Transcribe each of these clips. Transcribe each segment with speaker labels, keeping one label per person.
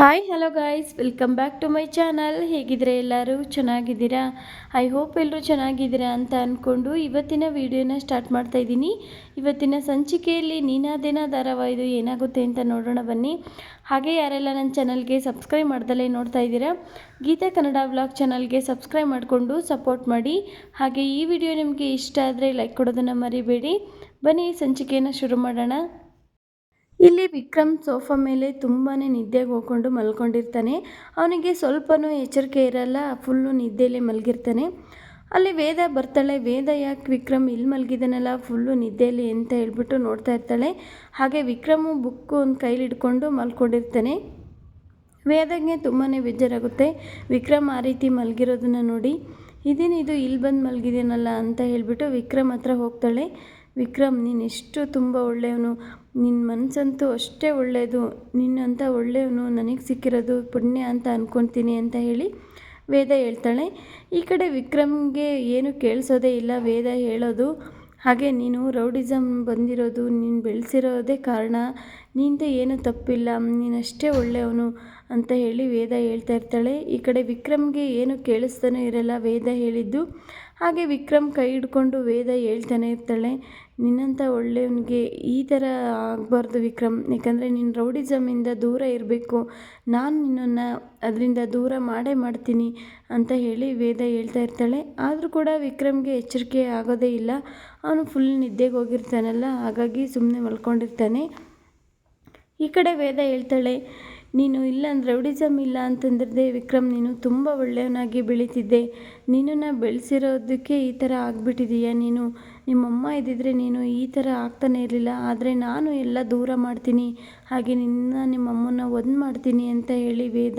Speaker 1: Hi hello guys welcome back to my channel ಹೇಗಿದ್ರೆ ಎಲ್ಲರೂ? ಚೆನ್ನಾಗಿದ್ದೀರಾ? I hope ಎಲ್ಲರೂ ಚೆನ್ನಾಗಿದ್ದೀರಾ ಅಂತ ಅಂದ್ಕೊಂಡು ಇವತ್ತಿನ ವಿಡಿಯೋನ ಸ್ಟಾರ್ಟ್ ಮಾಡ್ತಾ ಇದ್ದೀನಿ. ಇವತ್ತಿನ ಸಂಚಿಕೆಯಲ್ಲಿ ನೀನಾದೇನ ಧಾರಾವಾಹಿದು ಏನಾಗುತ್ತೆ ಅಂತ ನೋಡೋಣ ಬನ್ನಿ. ಹಾಗೆ ಯಾರೆಲ್ಲ ನನ್ನ ಚಾನಲ್ಗೆ ಸಬ್ಸ್ಕ್ರೈಬ್ ಮಾಡ್ದಲೇ ನೋಡ್ತಾ ಇದ್ದೀರಾ, ಗೀತಾ ಕನ್ನಡ ವ್ಲಾಗ್ ಚಾನಲ್ಗೆ ಸಬ್ಸ್ಕ್ರೈಬ್ ಮಾಡಿಕೊಂಡು ಸಪೋರ್ಟ್ ಮಾಡಿ. ಹಾಗೆ ಈ ವಿಡಿಯೋ ನಿಮಗೆ ಇಷ್ಟ ಆದರೆ ಲೈಕ್ ಕೊಡೋದನ್ನು ಮರಿಬೇಡಿ. ಬನ್ನಿ ಸಂಚಿಕೆಯನ್ನು ಶುರು ಮಾಡೋಣ. ಇಲ್ಲಿ ವಿಕ್ರಮ್ ಸೋಫಾ ಮೇಲೆ ತುಂಬಾ ನಿದ್ದೆಗೆ ಹೋಗ್ಕೊಂಡು ಮಲ್ಕೊಂಡಿರ್ತಾನೆ. ಅವನಿಗೆ ಸ್ವಲ್ಪನೂ ಎಚ್ಚರಿಕೆ ಇರಲ್ಲ ಫುಲ್ಲು ನಿದ್ದೆಯಲ್ಲೇ ಮಲಗಿರ್ತಾನೆ. ಅಲ್ಲಿ ವೇದ ಬರ್ತಾಳೆ. ವೇದ ಯಾಕೆ ವಿಕ್ರಮ್ ಇಲ್ಲಿ ಮಲಗಿದಾನಲ್ಲ ಫುಲ್ಲು ನಿದ್ದೆಯಲ್ಲಿ ಅಂತ ಹೇಳ್ಬಿಟ್ಟು ನೋಡ್ತಾ ಇರ್ತಾಳೆ. ಹಾಗೆ ವಿಕ್ರಮು ಬುಕ್ಕು ಒಂದು ಕೈಲಿ ಹಿಡ್ಕೊಂಡು ಮಲ್ಕೊಂಡಿರ್ತಾನೆ. ವೇದಗೆ ತುಂಬಾ ಬೇಜಾರಾಗುತ್ತೆ. ವಿಕ್ರಮ್ ಆ ರೀತಿ ಮಲಗಿರೋದನ್ನ ನೋಡಿ ಇದೇನಿದು ಇಲ್ಲಿ ಬಂದು ಮಲಗಿದ್ದೀನಲ್ಲ ಅಂತ ಹೇಳಿಬಿಟ್ಟು ವಿಕ್ರಮ್ ಹತ್ರ ಹೋಗ್ತಾಳೆ. ವಿಕ್ರಮ್ ನೀನೆಷ್ಟು ತುಂಬ ಒಳ್ಳೆಯವನು. ನಿನ್ನ ಮನಸ್ಸಂತೂ ಅಷ್ಟೇ ಒಳ್ಳೆಯದು ನಿನ್ನಂಥ ಒಳ್ಳೆಯವನು ನನಗೆ ಸಿಕ್ಕಿರೋದು ಪುಣ್ಯ ಅಂತ ಅಂದ್ಕೊತೀನಿ ಅಂತ ಹೇಳಿ ವೇದ ಹೇಳ್ತಾಳೆ. ಈ ಕಡೆ ವಿಕ್ರಮ್ಗೆ ಏನು ಕೇಳಿಸೋದೇ ಇಲ್ಲ. ವೇದ ಹೇಳೋದು, ಹಾಗೆ ನೀನು ರೌಡಿಸಮ್ ಬಂದಿರೋದು, ನೀನು ಬೆಳೆಸಿರೋದೇ ಕಾರಣ. ನಿಂದ ಏನು ತಪ್ಪಿಲ್ಲ. ನೀನಷ್ಟೇ ಒಳ್ಳೆಯವನು ಅಂತ ಹೇಳಿ ವೇದ ಹೇಳ್ತಾ ಇರ್ತಾಳೆ. ಈ ಕಡೆ ವಿಕ್ರಮ್ಗೆ ಏನು ಕೇಳಿಸ್ತಾನೂ ಇರಲ್ಲ. ವೇದ ಹೇಳಿದ್ದು ಹಾಗೆ ವಿಕ್ರಮ್ ಕೈ ಹಿಡ್ಕೊಂಡು ವೇದ ಹೇಳ್ತಾನೆ ಇರ್ತಾಳೆ. ನಿನ್ನಂಥ ಒಳ್ಳೆಯವನಿಗೆ ಈ ಥರ ಆಗಬಾರ್ದು ವಿಕ್ರಮ್. ಯಾಕಂದರೆ ನೀನು ರೌಡಿಸಮಿಂದ ದೂರ ಇರಬೇಕು. ನಾನು ನಿನ್ನನ್ನು ಅದರಿಂದ ದೂರ ಮಾಡೇ ಮಾಡ್ತೀನಿ ಅಂತ ಹೇಳಿ ವೇದ ಹೇಳ್ತಾ ಇರ್ತಾಳೆ. ಆದರೂ ಕೂಡ ವಿಕ್ರಮ್ಗೆ ಎಚ್ಚರಿಕೆ ಆಗೋದೇ ಇಲ್ಲ. ಅವನು ಫುಲ್ ನಿದ್ದೆಗೆ ಹೋಗಿರ್ತಾನಲ್ಲ, ಹಾಗಾಗಿ ಸುಮ್ಮನೆ ಮಲ್ಕೊಂಡಿರ್ತಾನೆ. ಈ ಕಡೆ ವೇದ ಹೇಳ್ತಾಳೆ ನೀನು ಇಲ್ಲ ರೌಡಿಸಮ್ ಇಲ್ಲ ಅಂತಂದ್ರೆ ವಿಕ್ರಮ್, ನೀನು ತುಂಬ ಒಳ್ಳೆಯವನಾಗಿ ಬೆಳೀತಿದ್ದೆ. ನಿನ್ನನ್ನು ಬೆಳೆಸಿರೋದಕ್ಕೆ ಈ ಥರ ಆಗಿಬಿಟ್ಟಿದೀಯ. ನೀನು ನಿಮ್ಮಮ್ಮ ಇದ್ದಿದ್ರೆ ನೀನು ಈ ಥರ ಆಗ್ತಾನೇ ಇರಲಿಲ್ಲ. ಆದರೆ ನಾನು ಎಲ್ಲ ದೂರ ಮಾಡ್ತೀನಿ. ಹಾಗೆ ನಿನ್ನ ನಿಮ್ಮಮ್ಮನ ಒಂದು ಮಾಡ್ತೀನಿ ಅಂತ ಹೇಳಿ ವೇದ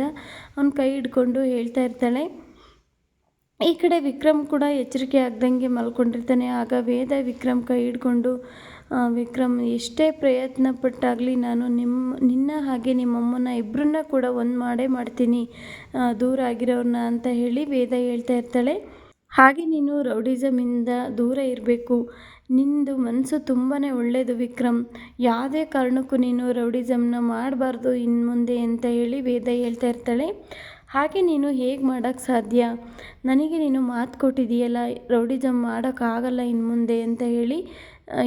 Speaker 1: ಅವನ ಕೈ ಹಿಡ್ಕೊಂಡು ಹೇಳ್ತಾ ಇರ್ತಾಳೆ. ಈ ಕಡೆ ವಿಕ್ರಮ್ ಕೂಡ ಎಚ್ಚರಿಕೆ ಆಗ್ದಂಗೆ ಮಲ್ಕೊಂಡಿರ್ತಾನೆ. ಆಗ ವೇದ ವಿಕ್ರಮ್ ಕೈ ಹಿಡ್ಕೊಂಡು ವಿಕ್ರಮ್, ಎಷ್ಟೇ ಪ್ರಯತ್ನ ಪಟ್ಟಾಗಲಿ ನಾನು ನಿಮ್ಮ ನಿನ್ನ ಹಾಗೆ ನಿಮ್ಮಮ್ಮನ ಇಬ್ಬರನ್ನ ಕೂಡ ಒಂದು ಮಾಡೇ ಮಾಡ್ತೀನಿ. ದೂರ ಆಗಿರೋರನ್ನ ಅಂತ ಹೇಳಿ ವೇದ ಹೇಳ್ತಾ ಇರ್ತಾಳೆ. ಹಾಗೆ ನೀನು ರೌಡಿಸಮಿಂದ ದೂರ ಇರಬೇಕು. ನಿಂದು ಮನಸ್ಸು ತುಂಬಾ ಒಳ್ಳೆಯದು ವಿಕ್ರಮ್. ಯಾವುದೇ ಕಾರಣಕ್ಕೂ ನೀನು ರೌಡಿಸಮ್ನ ಮಾಡಬಾರ್ದು ಇನ್ನು ಮುಂದೆ ಅಂತ ಹೇಳಿ ವೇದ ಹೇಳ್ತಾ ಇರ್ತಾಳೆ. ಹಾಗೆ ನೀನು ಹೇಗೆ ಮಾಡೋಕ್ಕೆ ಸಾಧ್ಯ? ನನಗೆ ನೀನು ಮಾತು ಕೊಟ್ಟಿದೆಯಲ್ಲ, ರೌಡಿಸಮ್ ಮಾಡೋಕ್ಕಾಗಲ್ಲ ಇನ್ನು ಮುಂದೆ ಅಂತ ಹೇಳಿ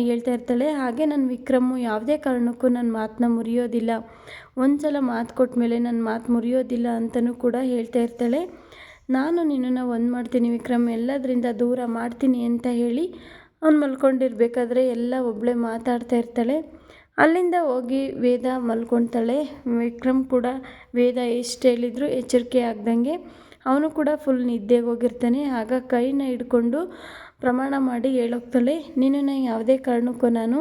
Speaker 1: ಹೇಳ್ತಾ ಇರ್ತಾಳೆ, ಹಾಗೆ ನನ್ನ ವಿಕ್ರಮು ಯಾವುದೇ ಕಾರಣಕ್ಕೂ ನನ್ನ ಮಾತನ್ನ ಮುರಿಯೋದಿಲ್ಲ. ಒಂದು ಸಲ ಮಾತು ಕೊಟ್ಟ ಮೇಲೆ ನನ್ನ ಮಾತು ಮುರಿಯೋದಿಲ್ಲ ಅಂತಲೂ ಕೂಡ ಹೇಳ್ತಾ ಇರ್ತಾಳೆ. ನಾನು ನಿನ್ನನ್ನು ಒಂದು ಮಾಡ್ತೀನಿ ವಿಕ್ರಮ್, ಎಲ್ಲದರಿಂದ ದೂರ ಮಾಡ್ತೀನಿ ಅಂತ ಹೇಳಿ ಅವ್ನು ಮಲ್ಕೊಂಡಿರ್ಬೇಕಾದ್ರೆ ಎಲ್ಲ ಒಬ್ಬಳೇ ಮಾತಾಡ್ತಾ ಇರ್ತಾಳೆ. ಅಲ್ಲಿಂದ ಹೋಗಿ ವೇದ ಮಲ್ಕೊತಾಳೆ. ವಿಕ್ರಮ್ ಕೂಡ ವೇದ ಎಷ್ಟು ಹೇಳಿದ್ರು ಎಚ್ಚರಿಕೆ ಆಗ್ದಂಗೆ ಅವನು ಕೂಡ ಫುಲ್ ನಿದ್ದೆಗೆ ಹೋಗಿರ್ತಾನೆ. ಆಗ ಕೈನ ಹಿಡ್ಕೊಂಡು ಪ್ರಮಾಣ ಮಾಡಿ ಹೇಳೋಗ್ತಾಳೆ ನಿನ್ನನ್ನು ಯಾವುದೇ ಕಾರಣಕ್ಕೂ ನಾನು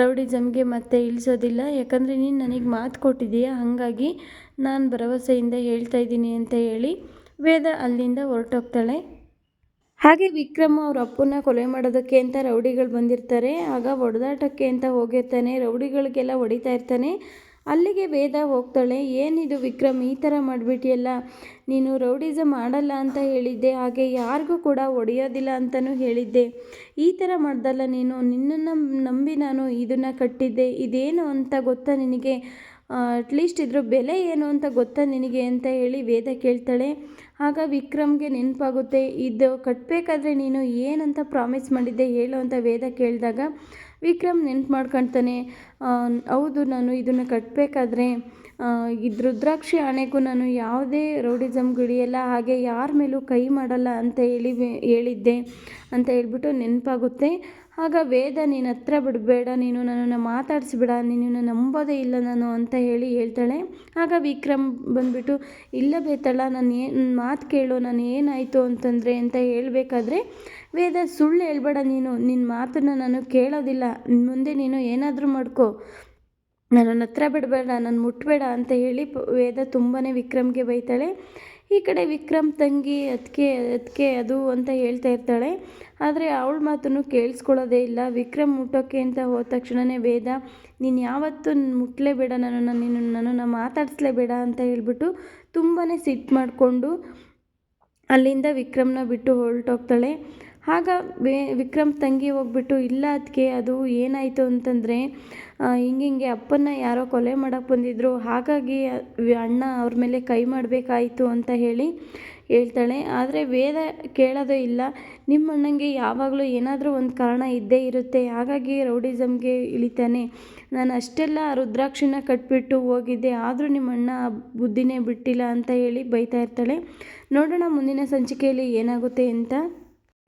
Speaker 1: ರೌಡಿಸಮ್ಗೆ ಮತ್ತೆ ಇಳಿಸೋದಿಲ್ಲ. ಯಾಕಂದರೆ ನೀನು ನನಗೆ ಮಾತು ಕೊಟ್ಟಿದ್ದೀಯ? ಹಾಗಾಗಿ ನಾನು ಭರವಸೆಯಿಂದ ಹೇಳ್ತಾ ಇದ್ದೀನಿ ಅಂತ ಹೇಳಿ ವೇದ ಅಲ್ಲಿಂದ ಹೊರಟೋಗ್ತಾಳೆ. ಹಾಗೆ ವಿಕ್ರಮ್ ಅವ್ರ ಅಪ್ಪನ ಕೊಲೆ ಮಾಡೋದಕ್ಕೆ ಅಂತ ರೌಡಿಗಳು ಬಂದಿರ್ತಾರೆ. ಆಗ ಹೊಡೆದಾಟಕ್ಕೆ ಅಂತ ಹೋಗಿರ್ತಾನೆ. ರೌಡಿಗಳಿಗೆಲ್ಲ ಹೊಡಿತಾ ಇರ್ತಾನೆ. ಅಲ್ಲಿಗೆ ವೇದ ಹೋಗ್ತಾಳೆ, ಏನಿದು ವಿಕ್ರಮ್, ಈ ಥರ ಮಾಡಿಬಿಟ್ಟಿಯಲ್ಲ ನೀನು ರೌಡಿಸಮ್ ಮಾಡಲ್ಲ ಅಂತ ಹೇಳಿದ್ದೆ, ಹಾಗೆ ಯಾರಿಗೂ ಕೂಡ ಒಡೆಯೋದಿಲ್ಲ ಅಂತಲೂ ಹೇಳಿದ್ದೆ. ಈ ಥರ ಮಾಡ್ದಲ್ಲ ನೀನು, ನಿನ್ನನ್ನು ನಂಬಿ ನಾನು ಇದನ್ನು ಕಟ್ಟಿದ್ದೆ, ಇದೇನು ಅಂತ ಗೊತ್ತಾ ನಿನಗೆ? ಅಟ್ಲೀಸ್ಟ್ ಇದ್ರ ಬೆಲೆ ಏನು ಅಂತ ಗೊತ್ತಾ ನಿನಗೆ ಅಂತ ಹೇಳಿ ವೇದ ಕೇಳ್ತಾಳೆ. ಆಗ ವಿಕ್ರಮ್ಗೆ ನೆನಪಾಗುತ್ತೆ, ಇದು ಕಟ್ಟಬೇಕಾದ್ರೆ ನೀನು ಏನಂತ ಪ್ರಾಮಿಸ್ ಮಾಡಿದ್ದೆ ಹೇಳು ಅಂತ ವೇದ ಕೇಳಿದಾಗ ವಿಕ್ರಮ್ ನೆನ್ಪು ಮಾಡ್ಕೊಳ್ತಾನೆ ಹೌದು ನಾನು ಇದನ್ನು ಕಟ್ಟಬೇಕಾದ್ರೆ ಇದು ರುದ್ರಾಕ್ಷಿ ಆಣೆಗೂ ನಾನು ಯಾವುದೇ ರೌಡಿಸಮ್ ಗಿಡಿಯಲ್ಲ ಹಾಗೆ ಯಾರ ಮೇಲೂ ಕೈ ಮಾಡಲ್ಲ ಅಂತ ಹೇಳಿ ಹೇಳಿದ್ದೆ ಅಂತ ಹೇಳ್ಬಿಟ್ಟು ನೆನಪಾಗುತ್ತೆ. ಆಗ ವೇದ, ನೀನು ಹತ್ರ ಬಿಡಬೇಡ, ನೀನು ನನ್ನನ್ನು ಮಾತಾಡಿಸ್ಬೇಡ, ನೀನು ನಂಬೋದೇ ಇಲ್ಲ ನಾನು ಅಂತ ಹೇಳಿ ಹೇಳ್ತಾಳೆ. ಆಗ ವಿಕ್ರಮ್ ಬಂದುಬಿಟ್ಟು, ಇಲ್ಲ ಬೇತಳ ನಾನು ಏನು ಮಾತು ಕೇಳು, ನಾನು ಏನಾಯಿತು ಅಂತಂದರೆ ಅಂತ ಹೇಳಬೇಕಾದ್ರೆ, ವೇದ, ಸುಳ್ಳು ಹೇಳ್ಬೇಡ ನೀನು ನಿನ್ನ ಮಾತನ್ನು ನಾನು ಕೇಳೋದಿಲ್ಲ ಮುಂದೆ ನೀನು ಏನಾದರೂ ಮಾಡ್ಕೋ. ನನ್ನನ್ನು ಹತ್ರ ಬಿಡಬೇಡ, ನಾನು ಮುಟ್ಟಬೇಡ ಅಂತ ಹೇಳಿ ವೇದ ತುಂಬಾ ವಿಕ್ರಮ್ಗೆ ಬೈತಾಳೆ. ಈ ಕಡೆ ವಿಕ್ರಮ್ ತಂಗಿ ಅದಕ್ಕೆ ಅದಕ್ಕೆ ಅದು ಅಂತ ಹೇಳ್ತಾ ಇರ್ತಾಳೆ. ಆದರೆ ಅವಳ ಮಾತನ್ನು ಕೇಳಿಸ್ಕೊಳ್ಳೋದೇ ಇಲ್ಲ. ವಿಕ್ರಮ್ ಮುಟ್ಟೋಕ್ಕೆ ಅಂತ ಹೋದ ತಕ್ಷಣವೇ ವೇದ, ನೀನು ಯಾವತ್ತೂ ಮುಟ್ಟಲೇಬೇಡ ನಾನು ನಾನು ನನ್ನನ್ನು ಮಾತಾಡಿಸ್ಲೇಬೇಡ ಅಂತ ಹೇಳ್ಬಿಟ್ಟು ತುಂಬಾ ಸಿಟ್ಟು ಮಾಡಿಕೊಂಡು ಅಲ್ಲಿಂದ ವಿಕ್ರಮ್ನ ಬಿಟ್ಟು ಹೊರಟೋಗ್ತಾಳೆ. ಆಗ ವೇ, ವಿಕ್ರಮ್ ತಂಗಿ ಹೋಗ್ಬಿಟ್ಟು, ಇಲ್ಲ ಅದಕ್ಕೆ ಅದು ಏನಾಯಿತು ಅಂತಂದರೆ ಹಿಂಗೆ ಹಿಂಗೆ ಅಪ್ಪನ್ನ ಯಾರೋ ಕೊಲೆ ಮಾಡೋಕ್ಕೆ ಬಂದಿದ್ದರು ಹಾಗಾಗಿ ಅಣ್ಣ ಅವ್ರ ಮೇಲೆ ಕೈ ಮಾಡಬೇಕಾಯಿತು ಅಂತ ಹೇಳಿ ಹೇಳ್ತಾಳೆ. ಆದರೆ ವೇದ ಕೇಳೋದೇ ಇಲ್ಲ. ನಿಮ್ಮ ಅಣ್ಣಂಗೆ ಯಾವಾಗಲೂ ಏನಾದರೂ ಒಂದು ಕಾರಣ ಇದ್ದೇ ಇರುತ್ತೆ. ಹಾಗಾಗಿ ರೌಡಿಸಮ್ಗೆ ಇಳಿತಾನೆ. ನಾನು ಅಷ್ಟೆಲ್ಲ ರುದ್ರಾಕ್ಷಿನ ಕಟ್ಬಿಟ್ಟು ಹೋಗಿದ್ದೆ. ಆದರೂ ನಿಮ್ಮ ಅಣ್ಣ ಬುದ್ಧಿನೇ ಬಿಟ್ಟಿಲ್ಲ ಅಂತ ಹೇಳಿ ಬೈತಾ ಇರ್ತಾಳೆ. ನೋಡೋಣ ಮುಂದಿನ ಸಂಚಿಕೆಯಲ್ಲಿ ಏನಾಗುತ್ತೆ ಅಂತ.